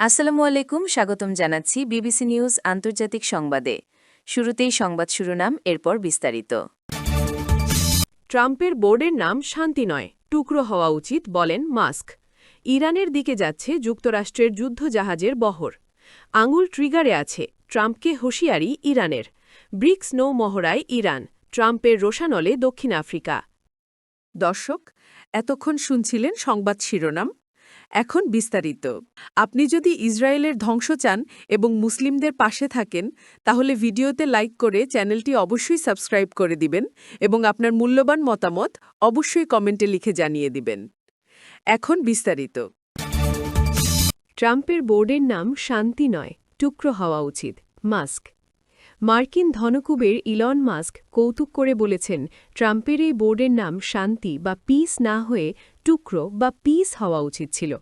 আসসালামু আলাইকুম স্বাগতম জানাচ্ছি বিবিসি নিউজ আন্তর্জাতিক সংবাদে। শুরুতেই সংবাদ শিরোনাম এরপর বিস্তারিত। ট্রাম্পের বোর্ডের নাম শান্তি নয় টুকরো হওয়া উচিত বলেন মাস্ক। ইরানের দিকে যাচ্ছে যুক্তরাষ্ট্রের যুদ্ধজাহাজের বহর। আঙুল ট্রিগারে আছে ট্রাম্পকে হুঁশিয়ারি ইরানের। ব্রিক্স নৌ মহড়ায় ইরান ট্রাম্পের রোশানলে দক্ষিণ আফ্রিকা। দর্শক এতক্ষণ শুনছিলেন সংবাদ শিরোনাম এখন বিস্তারিত। আপনি যদি ইসরায়েলের ধ্বংস চান এবং মুসলিমদের পাশে থাকেন, তাহলে ভিডিওতে লাইক করে চ্যানেলটি অবশ্যই সাবস্ক্রাইব করে দিবেন এবং আপনার মূল্যবান মতামত অবশ্যই কমেন্টে লিখে জানিয়ে দিবেন। এখন বিস্তারিত। ট্রাম্পের বোর্ডের নাম শান্তি নয়, টুকরো হওয়া উচিত, মাস্ক। মার্কিন ধনকুবের ইলন মাস্ক কৌতুক করে বলেছেন, ট্রাম্পের এই বোর্ডের নাম শান্তি বা পিস না হয়ে টুকরো বা পিস হওয়া উচিত ছিল।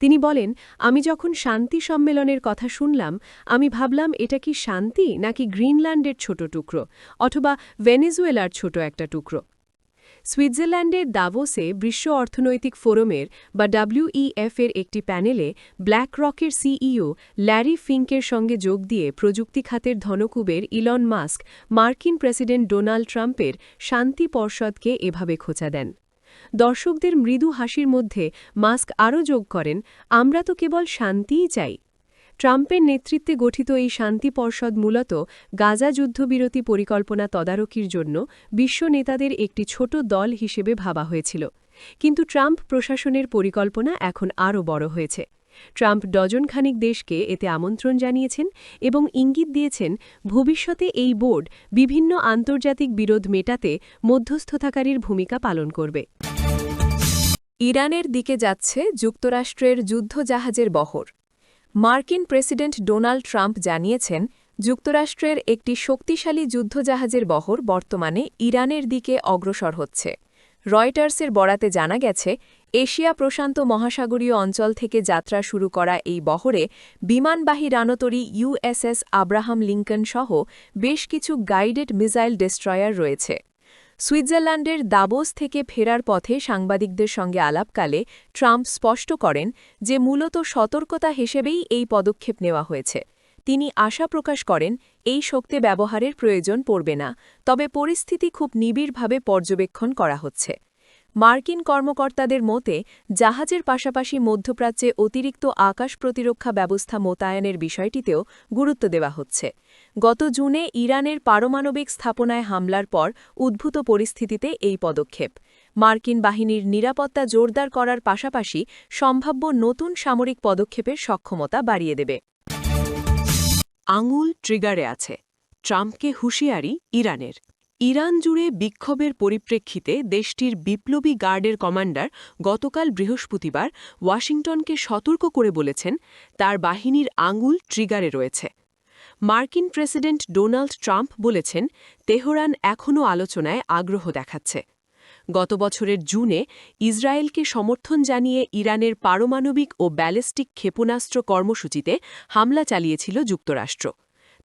তিনি বলেন, আমি যখন শান্তি সম্মেলনের কথা শুনলাম, আমি ভাবলাম, এটা কি শান্তি নাকি গ্রিনল্যান্ডের ছোট টুকরো অথবা ভেনেজুয়েলার ছোট একটা টুকরো? সুইজারল্যান্ডের দাভোসে বিশ্ব অর্থনৈতিক ফোরামের বা ডাব্লিউইএফ এর একটি প্যানেলে ব্ল্যাক রকের সিইও ল্যারি ফিঙ্কের সঙ্গে যোগ দিয়ে প্রযুক্তি খাতের ধনকুবের ইলন মাস্ক মার্কিন প্রেসিডেন্ট ডোনাল্ড ট্রাম্পের শান্তি পর্ষদকে এভাবে খোঁচা দেন। দর্শকদের মৃদু হাসির মধ্যে মাস্ক আরও যোগ করেন, আমরা তো কেবল শান্তিই চাই। ট্রাম্পের নেতৃত্বে গঠিত এই শান্তি পর্ষদ মূলত গাজা যুদ্ধবিরতি পরিকল্পনা তদারকির জন্য বিশ্ব নেতাদের একটি ছোট দল হিসেবে ভাবা হয়েছিল। কিন্তু ট্রাম্প প্রশাসনের পরিকল্পনা এখন আরও বড় হয়েছে। ট্রাম্প ডজনখানিক দেশকে এতে আমন্ত্রণ জানিয়েছেন এবং ইঙ্গিত দিয়েছেন ভবিষ্যতে এই বোর্ড বিভিন্ন আন্তর্জাতিক বিরোধ মেটাতে মধ্যস্থতাকারীর ভূমিকা পালন করবে। ইরানের দিকে যাচ্ছে যুক্তরাষ্ট্রের যুদ্ধজাহাজের বহর। মার্কিন প্রেসিডেন্ট ডোনাল্ড ট্রাম্প জানিয়েছেন, যুক্তরাষ্ট্রের একটি শক্তিশালী যুদ্ধজাহাজের বহর বর্তমানে ইরানের দিকে অগ্রসর হচ্ছে। রয়টার্সের বরাতে জানা গেছে, এশিয়া প্রশান্ত মহাসাগরীয় অঞ্চল থেকে যাত্রা শুরু করা এই বহরে বিমানবাহী রানতরী ইউএসএস আব্রাহাম লিঙ্কন সহ বেশ কিছু গাইডেড মিসাইল ডেস্ট্রয়ার রয়েছে। সুইজারল্যান্ডের দাবোস থেকে ফেরার পথে সাংবাদিকদের সঙ্গে আলাপকালে ট্রাম্প স্পষ্ট করেন যে, মূলত সতর্কতা হিসেবেই এই পদক্ষেপ নেওয়া হয়েছে। তিনি আশা প্রকাশ করেন, এই শক্তি ব্যবহারের প্রয়োজন পড়বে না, তবে পরিস্থিতি খুব নিবিড়ভাবে পর্যবেক্ষণ করা হচ্ছে। মার্কিন কর্মকর্তাদের মতে, জাহাজের পাশাপাশি মধ্যপ্রাচ্যে অতিরিক্ত আকাশ প্রতিরক্ষা ব্যবস্থা মোতায়েনের বিষয়টিতেও গুরুত্ব দেওয়া হচ্ছে। গত জুনে ইরানের পারমাণবিক স্থাপনায় হামলার পর উদ্ভূত পরিস্থিতিতে এই পদক্ষেপ। মার্কিন বাহিনীর নিরাপত্তা জোরদার করার পাশাপাশি সম্ভাব্য নতুন সামরিক পদক্ষেপের সক্ষমতা বাড়িয়ে দেবে। আঙুল ট্রিগারে আছে। ট্রাম্পকে হুঁশিয়ারি ইরানের। ইরান জুড়ে বিক্ষোভের পরিপ্রেক্ষিতে দেশটির বিপ্লবী গার্ডের কমান্ডার গতকাল বৃহস্পতিবার ওয়াশিংটনকে সতর্ক করে বলেছেন, তার বাহিনীর আঙুল ট্রিগারে রয়েছে। মার্কিন প্রেসিডেন্ট ডোনাল্ড ট্রাম্প বলেছেন, তেহরান এখনও আলোচনায় আগ্রহ দেখাচ্ছে। গত বছরের জুনে ইসরায়েলকে সমর্থন জানিয়ে ইরানের পারমাণবিক ও ব্যালিস্টিক ক্ষেপণাস্ত্র কর্মসূচিতে হামলা চালিয়েছিল যুক্তরাষ্ট্র।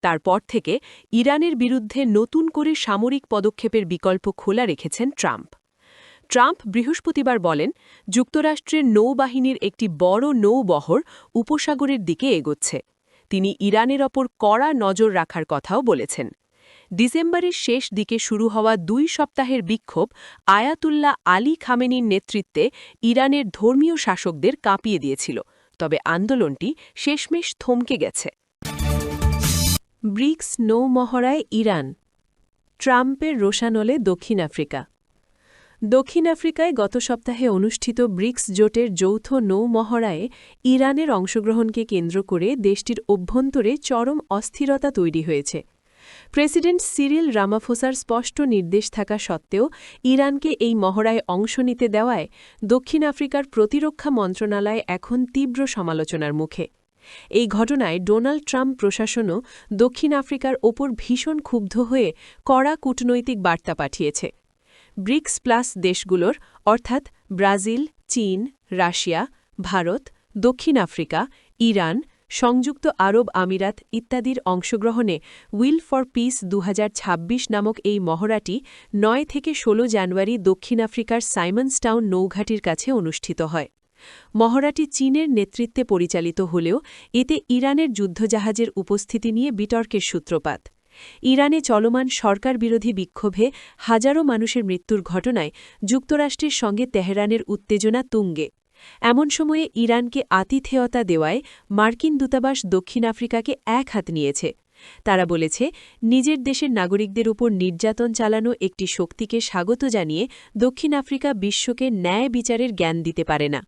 তারপর থেকে ইরানের বিরুদ্ধে নতুন করে সামরিক পদক্ষেপের বিকল্প খোলা রেখেছেন ট্রাম্প। ট্রাম্প বৃহস্পতিবার বলেন, যুক্তরাষ্ট্রের নৌবাহিনীর একটি বড় নৌবহর উপসাগরের দিকে এগোচ্ছে। তিনি ইরানের ওপর কড়া নজর রাখার কথাও বলেছেন। ডিসেম্বরের শেষ দিকে শুরু হওয়া দুই সপ্তাহের বিক্ষোভ আয়াতুল্লাহ আলী খামেনির নেতৃত্বে ইরানের ধর্মীয় শাসকদের কাঁপিয়ে দিয়েছিল। তবে আন্দোলনটি শেষমেশ থমকে গেছে। ব্রিক্স নৌমহড়ায় ইরান, ট্রাম্পের রোশানলে দক্ষিণ আফ্রিকা। দক্ষিণ আফ্রিকায় গত সপ্তাহে অনুষ্ঠিত ব্রিক্স জোটের যৌথ নৌমহড়ায় ইরানের অংশগ্রহণকে কেন্দ্র করে দেশটির অভ্যন্তরে চরম অস্থিরতা তৈরি হয়েছে। প্রেসিডেন্ট সিরিল রামাফোসার স্পষ্ট নির্দেশ থাকা সত্ত্বেও ইরানকে এই মহড়ায় অংশ নিতে দেওয়ায় দক্ষিণ আফ্রিকার প্রতিরক্ষা মন্ত্রণালয় এখন তীব্র সমালোচনার মুখে। এই ঘটনায় ডোনাল্ড ট্রাম্প প্রশাসনও দক্ষিণ আফ্রিকার ওপর ভীষণ ক্ষুব্ধ হয়ে কড়া কূটনৈতিক বার্তা পাঠিয়েছে। ব্রিক্স প্লাস দেশগুলোর, অর্থাৎ ব্রাজিল, চীন, রাশিয়া, ভারত, দক্ষিণ আফ্রিকা, ইরান সংযুক্ত আরব আমিরাত ইত্যাদির অংশগ্রহণে উইল ফর পিস দুহাজার ছাব্বিশ নামক এই মহড়াটি নয় থেকে ১৬ জানুয়ারি দক্ষিণ আফ্রিকার সাইমন্সটাউন নৌঘাটির কাছে অনুষ্ঠিত হয়। মহড়াটি চীনের নেতৃত্বে পরিচালিত হলেও এতে ইরানের যুদ্ধজাহাজের উপস্থিতি নিয়ে বিতর্কের সূত্রপাত। ইরানে চলমান সরকার বিরোধী বিক্ষোভে হাজারো মানুষের মৃত্যুর ঘটনায় যুক্তরাষ্ট্রের সঙ্গে তেহরানের উত্তেজনা তুঙ্গে। এমন সময়ে ইরানকে আতিথেয়তা দেওয়ায় মার্কিন দূতাবাস দক্ষিণ আফ্রিকাকে এক হাত নিয়েছে। তারা বলেছে, নিজের দেশের নাগরিকদের উপর নির্যাতন চালানো একটি শক্তিকে স্বাগত জানিয়ে দক্ষিণ আফ্রিকা বিশ্বকে ন্যায় বিচারের জ্ঞান দিতে পারে না।